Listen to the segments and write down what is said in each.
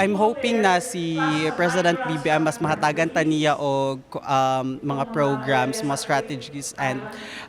I'm hoping na si President BBM mas mahatagan ta niya og um, mga programs, mga strategies and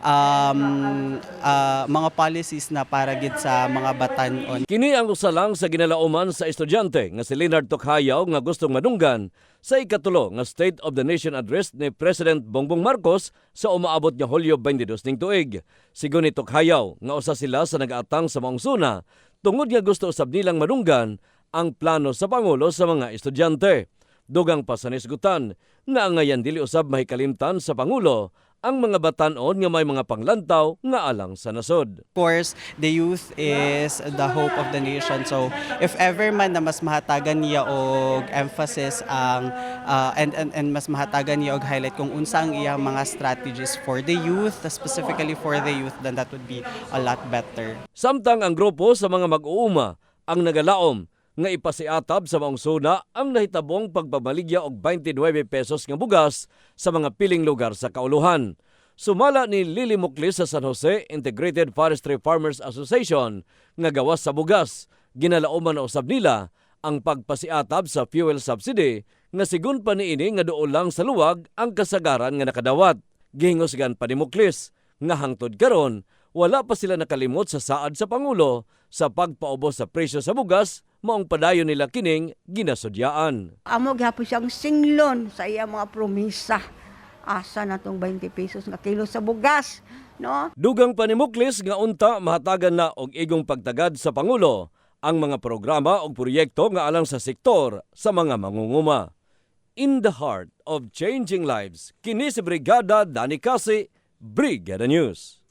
um, uh, mga policies na para gid sa mga batanon. Kini ang usa lang sa ginalauman sa estudyante nga si Leonard Tokhayaw nga gustong madunggan sa ikatulo nga State of the Nation Address ni President Bongbong Marcos sa umaabot nga Hulyo 22 ning tuig. Sigon ni Tokhayaw nga usa sila sa nag-atang sa maong suna tungod nga gusto usab nilang madunggan ang plano sa Pangulo sa mga estudyante. Dugang pa sa nisgutan nga ang ngayon dili usab mahikalimtan sa Pangulo ang mga batanon nga may mga panglantaw nga alang sa nasod. Of course, the youth is the hope of the nation. So if ever man na mas mahatagan niya og emphasis ang uh, and, and and mas mahatagan niya og highlight kung unsa ang iyang mga strategies for the youth, specifically for the youth, then that would be a lot better. Samtang ang grupo sa mga mag-uuma ang nagalaom nga ipasiatab sa maong suna ang nahitabong pagbabaligya og 29 pesos nga bugas sa mga piling lugar sa kauluhan. Sumala ni Lily Muklis sa San Jose Integrated Forestry Farmers Association nga gawas sa bugas. Ginalauman na usab nila ang pagpasiatab sa fuel subsidy nga sigun pa niini nga duol lang sa luwag ang kasagaran nga nakadawat. Gihingosgan pa ni Muklis nga hangtod karon wala pa sila nakalimot sa saad sa Pangulo sa pagpaubos sa presyo sa bugas maong padayon nila kining ginasudyaan. Amo gyapon siyang singlon sa iya mga promisa. Asa na tong 20 pesos nga kilo sa bugas, no? Dugang pa ni Muklis nga unta mahatagan na og igong pagtagad sa Pangulo ang mga programa o proyekto nga alang sa sektor sa mga mangunguma. In the heart of changing lives, kini si Brigada Dani Kasi, Brigada News.